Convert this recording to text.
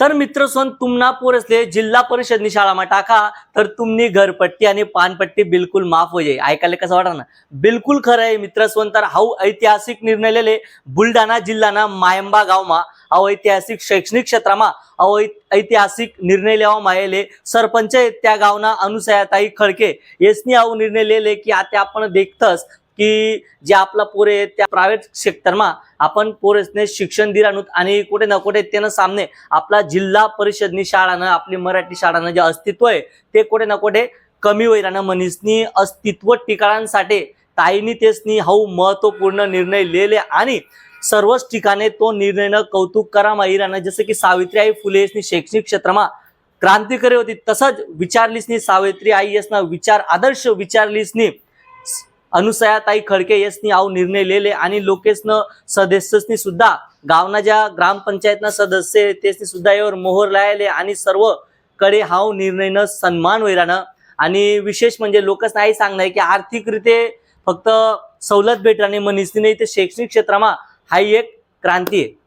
तर मित्र सोन तुमना पोरसले जिल्हा परिषदनी शाळाમાં टाका तर तुम्ही घरपट्टी आणि पानपट्टी बिलकुल माफ हो ऐकायला कसं वाटणार ना? बिलकुल खरं आहे मित्र सोन तर हाऊ ऐतिहासिक निर्णय लेले बुलढाणा जिल्हाना मायंबा गावमा अहो ऐतिहासिक शैक्षणिक क्षेत्रामा अहो ऐतिहासिक निर्णय लेवा मायले सरपंच त्या गावना अनुसयाताई खडके. यसनी आहो निर्णय लेले की आता आपण देखतस की जे आपला पोरे आहेत त्या प्रायव्हेट सेक्टरमा आपण पोरेसने शिक्षण दिरानूत आणि कुठे ना कुठे त्यानं सामने आपला जिल्हा परिषदनी शाळानं आपली मराठी शाळानं जे अस्तित्व आहे ते कुठे ना कुठे कमी होईरानं मनीसनी अस्तित्व टिकाणांसाठी ताईनी तेसनी हाऊ महत्त्वपूर्ण निर्णय लिहिले आणि सर्वच ठिकाणी तो निर्णयनं कौतुक करा माहिरानं जसं की सावित्रीबाई फुले शैक्षणिक क्षेत्रमा क्रांतिकारी होती तसंच विचारलीसनी सावित्री आई यसना विचार आदर्श विचारलीसनी अनुसयाताई खडके यसनी आव निर्णय लिहिले आणि लोकेसनं सदस्यसनी सुद्धा गावना ज्या ग्रामपंचायतना सदस्य तेसनी सुद्धा यावर मोहर लायले आणि सर्वकडे हाव निर्णयनं सन्मान होईरानं आणि विशेष म्हणजे लोकच नाही सांगणार की आर्थिकरित्या फक्त सवलत भेटणार मनीसनी नाही ते शैक्षणिक क्षेत्रामा हा एक क्रांती आहे.